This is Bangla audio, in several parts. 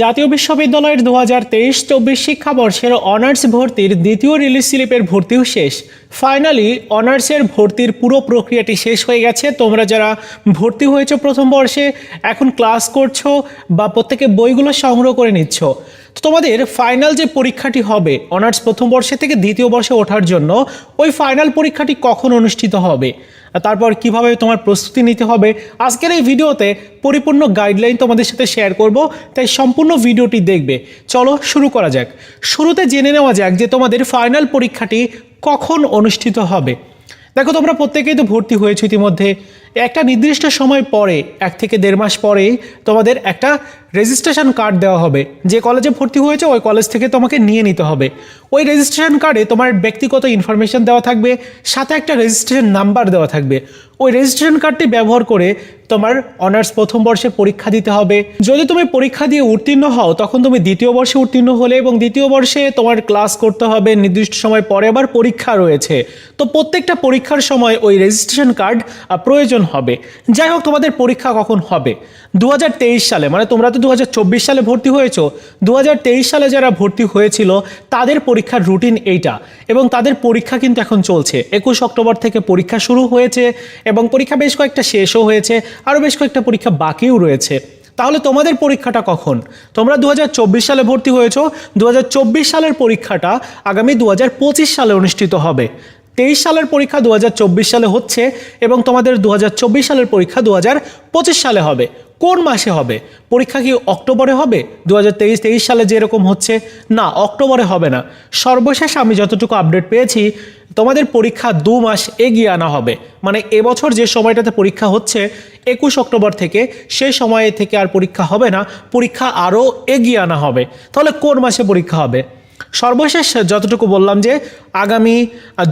জাতীয় বিশ্ববিদ্যালয়ের দু হাজার তেইশ চব্বিশ শিক্ষাবর্ষের অনার্স ভর্তির দ্বিতীয় রিলিজ স্লিপের ভর্তিও শেষ। ফাইনালি অনার্সের ভর্তির পুরো প্রক্রিয়াটি শেষ হয়ে গেছে। তোমরা যারা ভর্তি হয়েছো প্রথম বর্ষে, এখন ক্লাস করছ বা প্রত্যেকে বইগুলো সংগ্রহ করে নিচ্ছ। তো তোমাদের ফাইনাল যে পরীক্ষাটি হবে অনার্স প্রথম বর্ষে থেকে দ্বিতীয় বর্ষে ওঠার জন্য, ওই ফাইনাল পরীক্ষাটি কখন অনুষ্ঠিত হবে? তারপর কীভাবে তোমার প্রস্তুতি নিতে হবে? আজকের এই ভিডিওতে পরিপূর্ণ গাইডলাইন তোমাদের সাথে শেয়ার করব, তাই সম্পূর্ণ ভিডিওটি দেখবে। চলো শুরু করা যাক। শুরুতে জেনে নেওয়া যাক যে তোমাদের ফাইনাল পরীক্ষাটি কখন অনুষ্ঠিত হবে। দেখো, তোমরা প্রত্যেকেই তো ভর্তি হয়েছো ইতিমধ্যে। একটা নির্দিষ্ট সময় পরে, এক থেকে দেড় মাস পরেই তোমাদের একটা রেজিস্ট্রেশন কার্ড দেওয়া হবে। যে কলেজে ভর্তি হয়েছে, ওই কলেজ থেকে তোমাকে নিয়ে নিতে হবে। ওই রেজিস্ট্রেশন কার্ডে তোমার ব্যক্তিগত ইনফরমেশন দেওয়া থাকবে, সাথে একটা রেজিস্ট্রেশন নাম্বার দেওয়া থাকবে। ওই রেজিস্ট্রেশন কার্ডটি ব্যবহার করে তোমার অনার্স প্রথম বর্ষে পরীক্ষা দিতে হবে। যদি তুমি পরীক্ষা দিয়ে উত্তীর্ণ হও, তখন তুমি দ্বিতীয় বর্ষে উত্তীর্ণ হলে এবং দ্বিতীয় বর্ষে তোমার ক্লাস করতে হবে, নির্দিষ্ট সময় পরে আবার পরীক্ষা রয়েছে। তো প্রত্যেকটা পরীক্ষার সময় ওই রেজিস্ট্রেশন কার্ড প্রয়োজন হবে। যাই হোক, তোমাদের পরীক্ষা কখন হবে? দু হাজার তেইশ সালে মানে তোমরা তো দু হাজার চব্বিশ সালে ভর্তি হয়েছো দু হাজার তেইশ সালে যারা ভর্তি হয়েছিল, তাদের পরীক্ষার রুটিন এইটা এবং তাদের পরীক্ষা কিন্তু এখন চলছে। একুশ অক্টোবর থেকে পরীক্ষা শুরু হয়েছে এবং পরীক্ষা বেশ কয়েকটা শেষও হয়েছে, আরও বেশ কয়েকটা পরীক্ষা বাকিও রয়েছে। তাহলে তোমাদের পরীক্ষাটা কখন? তোমরা দু হাজার চব্বিশ সালে ভর্তি হয়েছো দু সালের পরীক্ষাটা আগামী দু হাজার পঁচিশ সালে অনুষ্ঠিত হবে। তেইশ সালের পরীক্ষা দু হাজার চব্বিশ সালে হচ্ছে এবং তোমাদের দু হাজার চব্বিশ সালের পরীক্ষা দু হাজার পঁচিশ সালে হবে। কোন মাসে হবে? পরীক্ষা কি অক্টোবরে হবে? দু হাজার তেইশ তেইশ সালে যেরকম হচ্ছে? না, অক্টোবরে হবে না। সর্বশেষ আমি যতটুকু আপডেট পেয়েছি, তোমাদের পরীক্ষা দু মাস এগিয়ে আনা হবে। মানে এবছর যে সময়টাতে পরীক্ষা হচ্ছে, একুশ অক্টোবর থেকে সেই সময় থেকে আর পরীক্ষা হবে না, পরীক্ষা আরও এগিয়ে আনা হবে। তাহলে কোন মাসে পরীক্ষা হবে? সর্বশেষ যতটুকু বললাম যে আগামী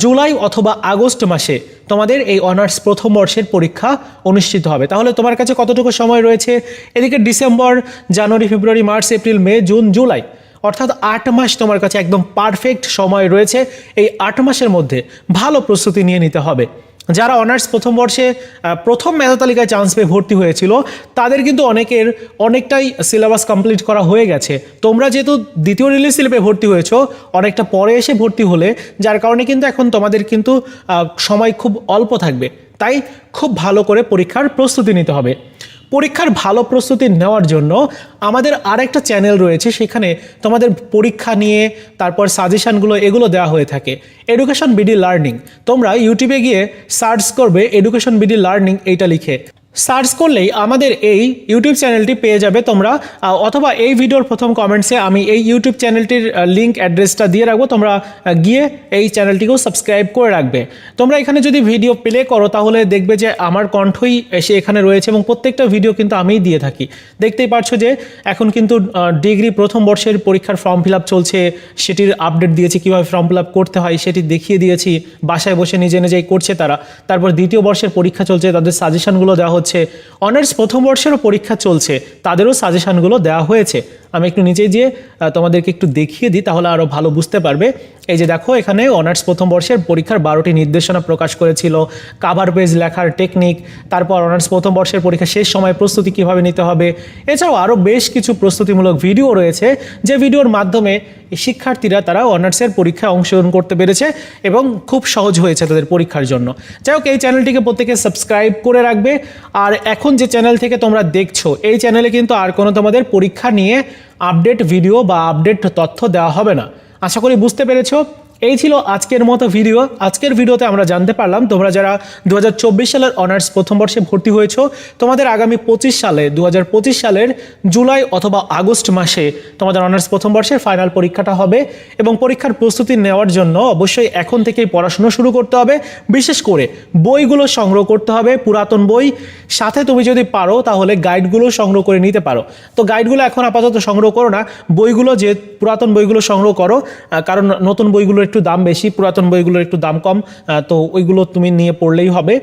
জুলাই অথবা আগস্ট মাসে তোমাদের এই অনার্স প্রথম বর্ষের পরীক্ষা অনুষ্ঠিত হবে। তাহলে তোমার কাছে কতটুকু সময় রয়েছে? এদিকে December, January, February, March, April, May, June, July, অর্থাৎ আট মাস তোমার কাছে একদম পারফেক্ট সময় রয়েছে। এই আট মাসের মধ্যে ভালো প্রস্তুতি নিয়ে নিতে হবে। যারা অনার্স প্রথম বর্ষে প্রথম মেধা তালিকায় চান্স পেয়ে ভর্তি হয়েছিল, তাদের কিন্তু অনেকের অনেকটাই সিলেবাস কমপ্লিট করা হয়ে গেছে। তোমরা যেহেতু দ্বিতীয় রিলিজ স্লিপে ভর্তি হয়েছো, অনেকটা পরে এসে ভর্তি হলে, যার কারণে কিন্তু এখন তোমাদের কিন্তু সময় খুব অল্প থাকবে। তাই খুব ভালো করে পরীক্ষার প্রস্তুতি নিতে হবে। পরীক্ষার ভালো প্রস্তুতি নেওয়ার জন্য আমাদের আরেকটা চ্যানেল রয়েছে, সেখানে তোমাদের পরীক্ষা নিয়ে, তারপর সাজেশানগুলো, এগুলো দেওয়া হয়ে থাকে। এডুকেশন বিডি লার্নিং তোমরা ইউটিউবে গিয়ে সার্চ করবে এডুকেশন বিডি লার্নিং এইটা লিখে। সার্চ করলেই আমাদের এই ইউটিউব চ্যানেলটি পেয়ে যাবে তোমরা। অথবা এই ভিডিওর প্রথম কমেন্টসে আমি এই ইউটিউব চ্যানেলটির লিঙ্ক অ্যাড্রেসটা দিয়ে রাখব। তোমরা গিয়ে এই চ্যানেলটিকেও সাবস্ক্রাইব করে রাখবে। তোমরা এখানে যদি ভিডিও প্লে করো, তাহলে দেখবে যে আমার কণ্ঠই এসে এখানে রয়েছে এবং প্রত্যেকটা ভিডিও কিন্তু আমিই দিয়ে থাকি। দেখতেই পারছ যে এখন কিন্তু ডিগ্রি প্রথম বর্ষের পরীক্ষার ফর্ম ফিল চলছে। সেটির আপডেট দিয়েছি, কীভাবে ফর্ম ফিল করতে হয় সেটি দেখিয়ে দিয়েছি। বাসায় বসে নিজে নিজেই করছে তারা। তারপর দ্বিতীয় বর্ষের পরীক্ষা চলছে, তাদের সাজেশনগুলো দেওয়া হচ্ছে অনার্স প্রথম বর্ষেরও পরীক্ষা চলছে তাদেরও সাজেশনগুলো দেওয়া হয়েছে। আমি একটু নিচে গিয়ে তোমাদেরকে একটু দেখিয়ে দিই, তাহলে আরও ভালো বুঝতে পারবে। এই যে দেখো, এখানে অনার্স প্রথম বর্ষের পরীক্ষার বারোটি নির্দেশনা প্রকাশ করেছিল। কাভার পেজ লেখার টেকনিক তারপর অনার্স প্রথম বর্ষের পরীক্ষা শেষ সময় প্রস্তুতি কীভাবে নিতে হবে। এছাড়াও আরও বেশ কিছু প্রস্তুতিমূলক ভিডিও রয়েছে, যে ভিডিওর মাধ্যমে শিক্ষার্থীরা তারা অনার্সের পরীক্ষায় অংশগ্রহণ করতে পেরেছে এবং খুব সহজ হয়েছে তাদের পরীক্ষার জন্য। যাই হোক, এই চ্যানেলটিকে প্রত্যেকে সাবস্ক্রাইব করে রাখবে। আর এখন যে চ্যানেল থেকে তোমরা দেখছ, এই চ্যানেলে কিন্তু আর কোনো তোমাদের পরীক্ষা নিয়ে আপডেট ভিডিও বা আপডেট তথ্য দেওয়া হবে না। আশা করি বুঝতে পেরেছ? এই ছিল আজকের মতো ভিডিও আজকের ভিডিওতে আমরা জানতে পারলাম, তোমরা যারা দু হাজার চব্বিশ সালের অনার্স প্রথম বর্ষে ভর্তি হয়েছো, তোমাদের আগামী পঁচিশ সালে দু হাজার পঁচিশ সালের জুলাই অথবা আগস্ট মাসে তোমাদের অনার্স প্রথম বর্ষের ফাইনাল পরীক্ষাটা হবে এবং পরীক্ষার প্রস্তুতি নেওয়ার জন্য অবশ্যই এখন থেকেই পড়াশুনো শুরু করতে হবে। বিশেষ করে বইগুলো সংগ্রহ করতে হবে, পুরাতন বই। সাথে তুমি যদি পারো, তাহলে গাইডগুলো সংগ্রহ করে নিতে পারো। তো গাইডগুলো এখন আপাতত সংগ্রহ করো না, বইগুলো যে পুরাতন বইগুলো সংগ্রহ করো কারণ নতুন বইগুলোর একটু দাম বেশি, পুরাতন বইগুলোর একটু দাম কম তো ওইগুলো তুমি নিয়ে পড়লেই হবে।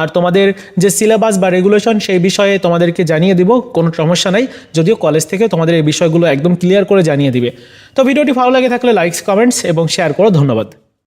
আর তোমাদের যে সিলেবাস বা রেগুলেশন সেই বিষয়ে তোমাদেরকে জানিয়ে দিব, কোনো সমস্যা নাই। যদিও কলেজ থেকে তোমাদের এই বিষয়গুলো একদম ক্লিয়ার করে জানিয়ে দিবে। তো ভিডিওটি ভালো লাগে থাকলে লাইকস কমেন্টস এবং শেয়ার করো, ধন্যবাদ।